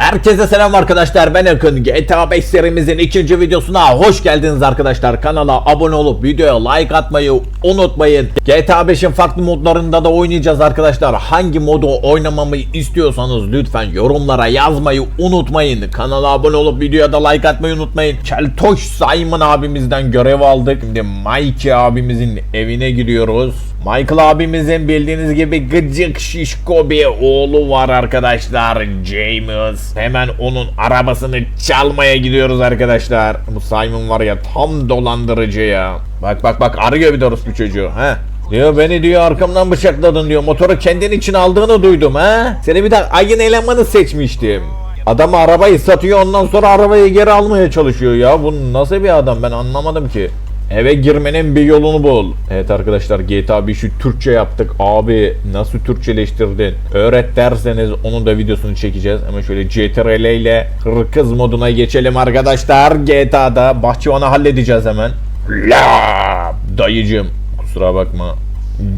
Herkese selam arkadaşlar. Ben Akın GTA 5 serimizin ikinci videosuna hoş geldiniz arkadaşlar. Kanala abone olup videoya like atmayı unutmayın. GTA 5'in farklı modlarında da oynayacağız arkadaşlar. Hangi modu oynamamı istiyorsanız lütfen yorumlara yazmayı unutmayın. Kanala abone olup videoya da like atmayı unutmayın. Keltoş Simon abimizden görev aldık. Şimdi Mikey abimizin evine gidiyoruz Michael abimizin bildiğiniz gibi gıcık şişko bir oğlu var arkadaşlar James. Hemen onun arabasını çalmaya gidiyoruz arkadaşlar. Bu Simon var ya tam dolandırıcı ya. Bak bak bak arıyor bir de bu çocuğu. He. Diyor beni diyor arkamdan bıçakladın diyor. Motoru kendin için aldığını duydum ha. Seni bir de ayın elemanı seçmiştim. Adam arabayı satıyor ondan sonra arabayı geri almaya çalışıyor ya. Bu nasıl bir adam ben anlamadım ki. Eve girmenin bir yolunu bul. Evet arkadaşlar GTA 5'i Türkçe yaptık. Abi nasıl Türkçeleştirdin? Öğret derseniz onun da videosunu çekeceğiz. Ama şöyle CTRL ile hırkız moduna geçelim arkadaşlar. GTA'da bahçıvanı halledeceğiz hemen. La dayıcım kusura bakma.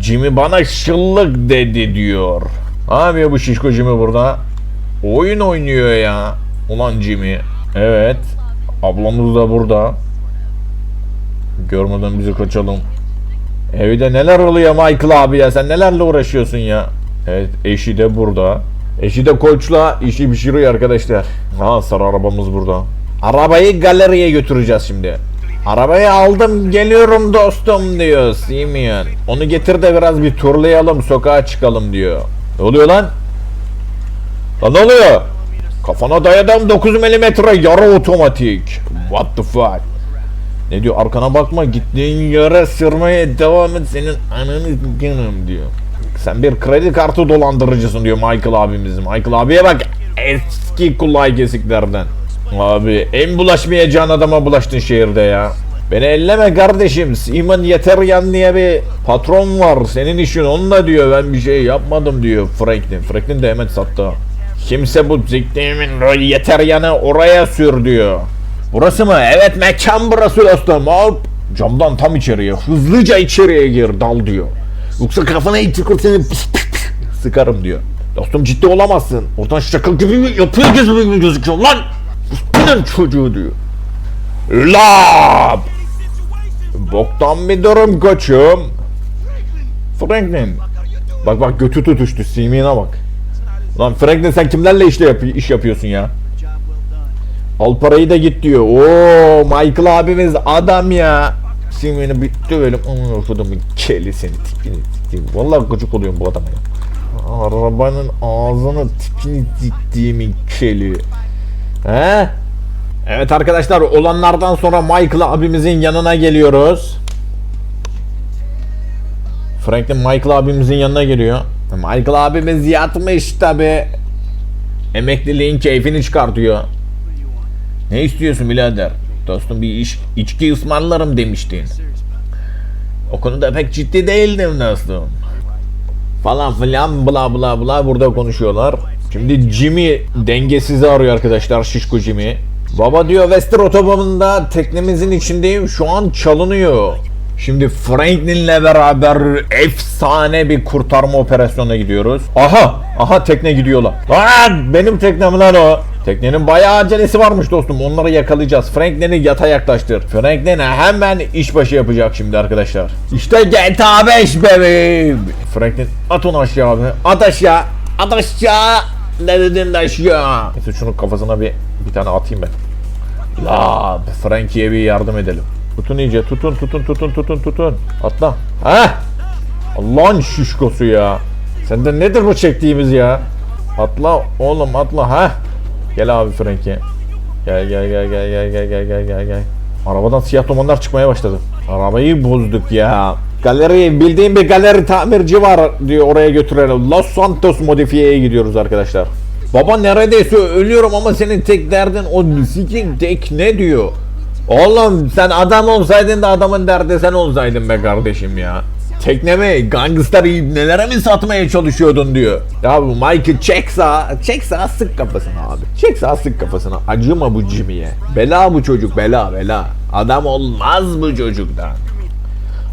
Jimmy bana şıllık dedi diyor. Abi bu şişko Jimmy burada. Oyun oynuyor ya. Ulan Jimmy. Evet. Ablamız da burada. Görmeden bizi kaçalım. Evde neler oluyor Michael abi ya sen nelerle uğraşıyorsun ya. Evet eşi de burada. Eşi de koçla işi pişiriyor arkadaşlar. Ha sarı arabamız burada. Arabayı galeriye götüreceğiz şimdi. Arabayı aldım geliyorum dostum diyor Simeon. Onu getir de biraz bir turlayalım sokağa çıkalım diyor. Ne oluyor lan? Lan ne oluyor? Kafana dayadım 9 mm yarı otomatik. What the fuck? Ne diyor arkana bakma gittiğin yere sürmeye devam et senin ananı canım diyor. Sen bir kredi kartı dolandırıcısın diyor Michael abimiz. Michael abiye bak eski kulay kesiklerden. Abi en bulaşmayacağın adama bulaştın şehirde ya. Beni elleme kardeşim. Simon Yeteryan diye bir patron var. Senin işin onunla diyor. Ben bir şey yapmadım diyor Franklin. Franklin de hemen sattı. Kimse bu ziklimin Yeteryan'ı oraya sür diyor. Burası mı? Evet mekan burası dostum. Hop. Camdan tam içeriye. Hızlıca içeriye gir dal diyor. Yoksa kafana itikur seni pis pis pis sıkarım diyor. Dostum ciddi olamazsın. Oradan şaka gibi mi yapıyor gibi mi gözüküyor lan? Bunun çocuğu diyor. Lab. Boktan bir durum koçum. Franklin. Bak bak götü tutuştu. Simeon'a bak. Lan Franklin sen kimlerle işle yap iş yapıyorsun ya? Al parayı da git diyor. Oo Michael abimiz adam ya. Simeon'u bir dövelim. Onun ortada bir keli seni tipini diktiğim. Vallahi gıcık oluyorum bu adama ya. Arabanın ağzını tipini diktiğimin keli. He? Evet arkadaşlar olanlardan sonra Michael abimizin yanına geliyoruz. Franklin Michael abimizin yanına geliyor. Michael abimiz yatmış tabi. Emekliliğin keyfini çıkartıyor. Ne istiyorsun birader? Dostum bir iş, içki ısmarlarım demiştin. O konuda pek ciddi değildim dostum. Falan filan bla bla bla burada konuşuyorlar. Şimdi Jimmy dengesizi arıyor arkadaşlar şişko Jimmy. Baba diyor Wester otobanında teknemizin içindeyim şu an çalınıyor. Şimdi Franklin'le beraber efsane bir kurtarma operasyonuna gidiyoruz. Aha! Aha tekne gidiyorlar. Lan benim teknem lan o. Teknenin bayağı acelesi varmış dostum. Onları yakalayacağız. Franklin'i yata yaklaştır. Franklin'e hemen işbaşı yapacak şimdi arkadaşlar. İşte GTA 5 bebeğim. Franklin at onu aşağı abi. At aşağı. At aşağı. Ne dedin de aşağı. Neyse şunun kafasına bir bir tane atayım ben. La Frankie'ye bir yardım edelim. Tutun iyice tutun tutun tutun tutun tutun. Atla. Ha? Allah'ın şişkosu ya. Sende nedir bu çektiğimiz ya? Atla oğlum atla ha. Gel abi Frankie. Gel gel gel gel gel gel gel gel gel gel. Arabadan siyah dumanlar çıkmaya başladı. Arabayı bozduk ya. Galeri bildiğim bir galeri tamirci var diyor oraya götürelim. Los Santos modifiyeye gidiyoruz arkadaşlar. Baba neredeyse ölüyorum ama senin tek derdin o sikin tek ne diyor? Oğlum sen adam olsaydın da adamın derdi sen olsaydın be kardeşim ya. Teknemi gangster nelere mi satmaya çalışıyordun diyor. Ya bu Michael çek sağa, çek sağa sık kafasına abi. Çek sağa sık kafasına. Acıma bu Jimmy'ye. Bela bu çocuk bela bela. Adam olmaz bu çocuktan.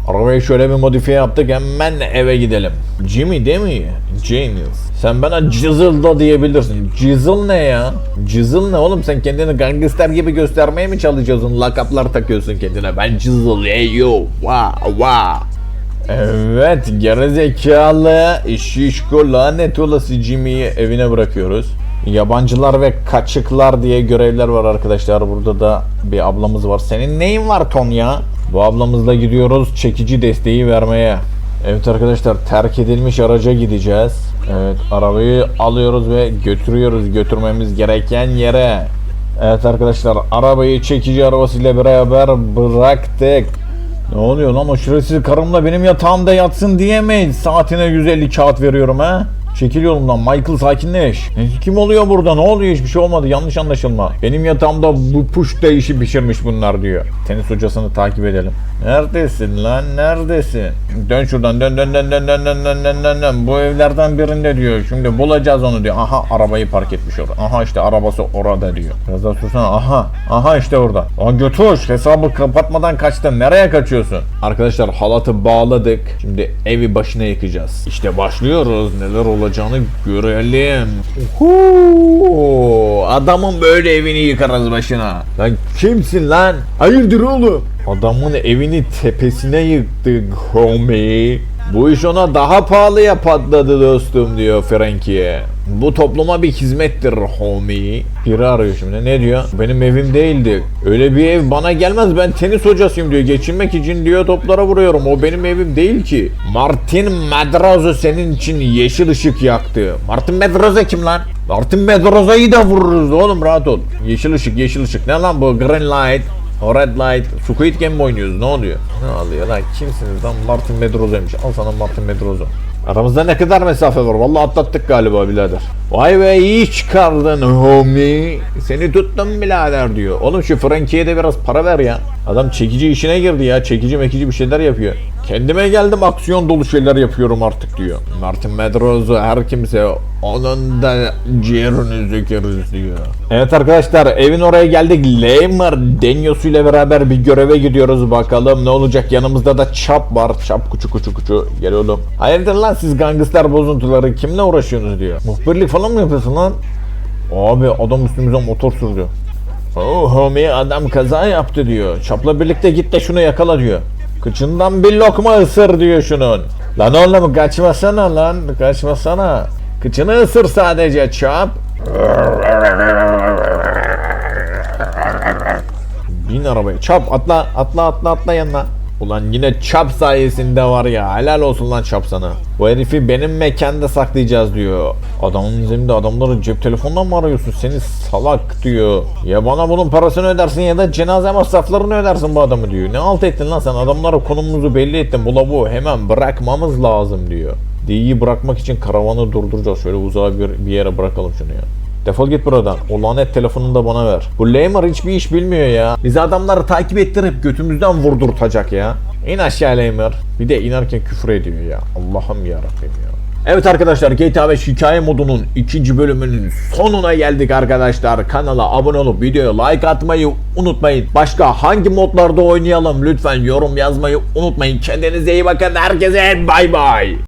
Arabayı şöyle bir modifiye yaptık hemen eve gidelim. Jimmy değil mi? James. Sen bana Jizzle da diyebilirsin. Jizzle ne ya? Jizzle ne oğlum? Sen kendini gangster gibi göstermeye mi çalışıyorsun? Lakaplar takıyorsun kendine. Ben Jizzle. Hey yo. Wow wow. Evet gerizekalı şişko lanet olası Jimmy'yi evine bırakıyoruz. Yabancılar ve kaçıklar diye görevler var arkadaşlar. Burada da bir ablamız var. Senin neyin var Ton ya? Bu ablamızla gidiyoruz çekici desteği vermeye. Evet arkadaşlar terk edilmiş araca gideceğiz. Evet arabayı alıyoruz ve götürüyoruz götürmemiz gereken yere. Evet arkadaşlar arabayı çekici arabasıyla beraber bıraktık. Ne oluyor lan o şerefsiz karımla benim yatağımda yatsın diyemeyiz. Saatine 150 kağıt veriyorum ha. Çekil yolumdan Michael sakinleş. Kim oluyor burada ne oluyor hiçbir şey olmadı yanlış anlaşılma. Benim yatağımda bu puş işi pişirmiş bunlar diyor. Tenis hocasını takip edelim. Neredesin lan neredesin? Dön şuradan dön dön dön dön dön dön dön dön dön dön. Bu evlerden birinde diyor. Şimdi bulacağız onu diyor. Aha arabayı park etmiş orada. Aha işte arabası orada diyor. Biraz daha sürsene. Aha. Aha işte orada. Aa götür. Hesabı kapatmadan kaçtın. Nereye kaçıyorsun? Arkadaşlar halatı bağladık. Şimdi evi başına yıkacağız. İşte başlıyoruz. Neler olacağını görelim. Huu, adamın böyle evini yıkarız başına. Lan kimsin lan? Hayırdır oğlum? Adamın evini tepesine yıktık homie. Bu iş ona daha pahalıya patladı dostum diyor Frankie'ye. Bu topluma bir hizmettir homie. Biri arıyor şimdi ne diyor? Benim evim değildi. Öyle bir ev bana gelmez ben tenis hocasıyım diyor. Geçinmek için diyor toplara vuruyorum. O benim evim değil ki. Martin Madrazo senin için yeşil ışık yaktı. Martin Madrazo kim lan? Martin Madraza'yı da vururuz oğlum rahat ol. Yeşil ışık yeşil ışık. Ne lan bu green light? Red light. Squid Game mi oynuyoruz? Ne oluyor? Ne alıyor lan? Kimsiniz lan? Martin Medrozo'ymuş. Al sana Martin Medrozo. Aramızda ne kadar mesafe var? Vallahi atlattık galiba birader. Vay be iyi çıkardın homie. Seni tuttum birader diyor. Oğlum şu Frankie'ye de biraz para ver ya. Adam çekici işine girdi ya. Çekici mekici bir şeyler yapıyor. Kendime geldim aksiyon dolu şeyler yapıyorum artık diyor. Martin Medrozo her kimse onun da ciğerini sökeriz diyor. Evet arkadaşlar evin oraya geldik. Lemur Denyosu ile beraber bir göreve gidiyoruz bakalım ne olacak. Yanımızda da Çap var. Çap kuçu kuçu kuçu. Gel oğlum. Hayırdır lan siz gangster bozuntuları kimle uğraşıyorsunuz diyor. Muhbirlik falan mı yapıyorsun lan? Abi adam üstümüze motor sürdü. Oh homie adam kaza yaptı diyor. Çapla birlikte git de şunu yakala diyor. Kıçından bir lokma ısır diyor şunun. Lan oğlum kaçmasana lan kaçmasana. Kıçını ısır sadece çap. Bin arabaya çap atla atla atla atla yanına. Ulan yine çap sayesinde var ya helal olsun lan çap sana. Bu herifi benim mekanda saklayacağız diyor. Adamın zeminde adamları cep telefonundan mı arıyorsun seni salak diyor. Ya bana bunun parasını ödersin ya da cenaze masraflarını ödersin bu adamı diyor. Ne alt ettin lan sen adamlara konumumuzu belli ettin bu lavuğu hemen bırakmamız lazım diyor. D'yi bırakmak için karavanı durduracağız. Şöyle uzağa bir, bir yere bırakalım şunu ya. Defol git buradan. O lanet telefonunu da bana ver. Bu Lemur hiçbir iş bilmiyor ya. Bizi adamları takip ettirip götümüzden vurdurtacak ya. İn aşağı Lemur. Bir de inerken küfür ediyor ya. Allah'ım ya ya. Evet arkadaşlar GTA 5 hikaye modunun ikinci bölümünün sonuna geldik arkadaşlar. Kanala abone olup videoya like atmayı unutmayın. Başka hangi modlarda oynayalım lütfen yorum yazmayı unutmayın. Kendinize iyi bakın. Herkese bay bay.